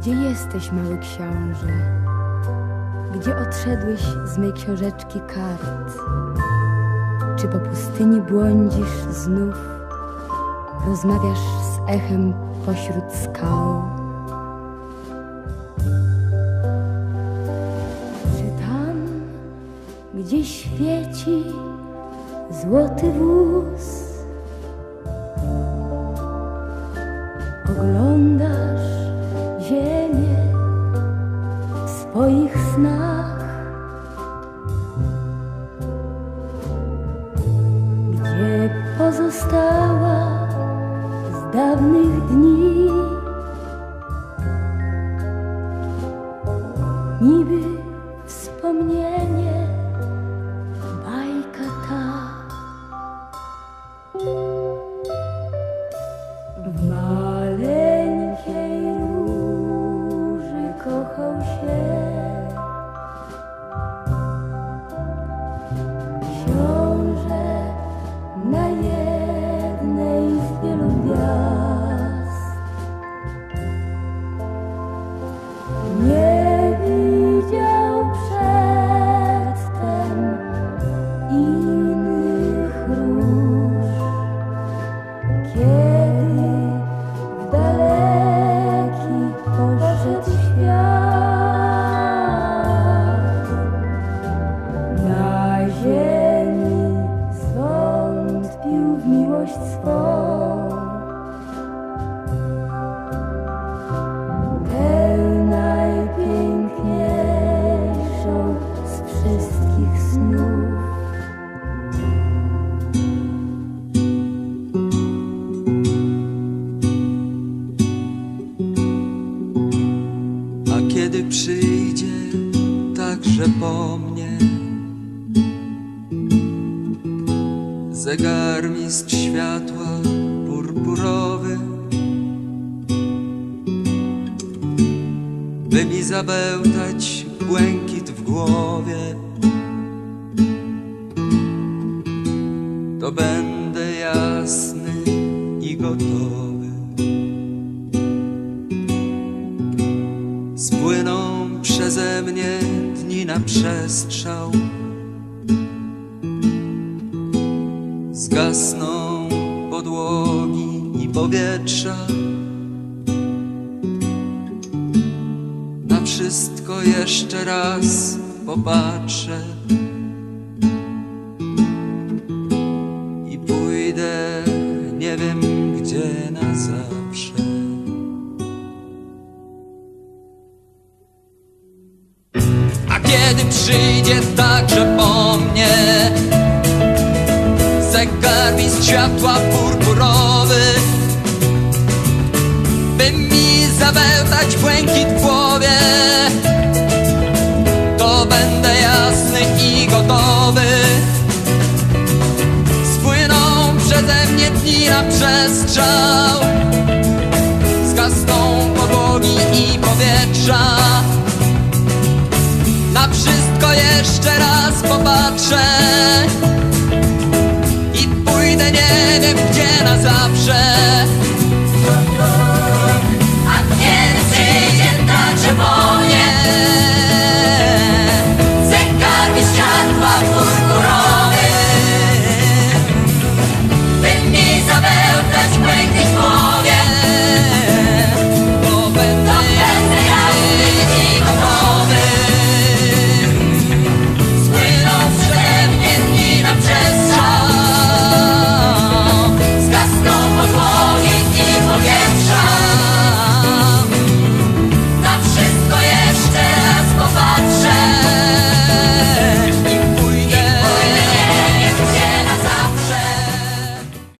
Gdzie jesteś, mały książę? Gdzie odszedłeś z mej książeczki kart? Czy po pustyni błądzisz znów? Rozmawiasz z echem pośród skał? Czy tam, gdzie świeci złoty wóz? Oglądasz swoich snach, gdzie pozostała z dawnych dni. Niby wspomnienie, bajka ta. Przyjdzie także po mnie. Zegarmistrz światła purpurowy By mi zabełtać błękit w głowie. To będę jasny mnie dni na przestrzał. Zgasną podłogi i powietrza. Na wszystko jeszcze raz popatrzę kiedy przyjdzie także po mnie Zegarmistrz światła purpurowy By mi zabełtać błękit w głowie To będę jasny i gotowy. Spłyną przeze mnie dni na przestrzał Zgasną podłogi i powietrza wszystko jeszcze raz popatrzę I pójdę nie wiem gdzie na zawsze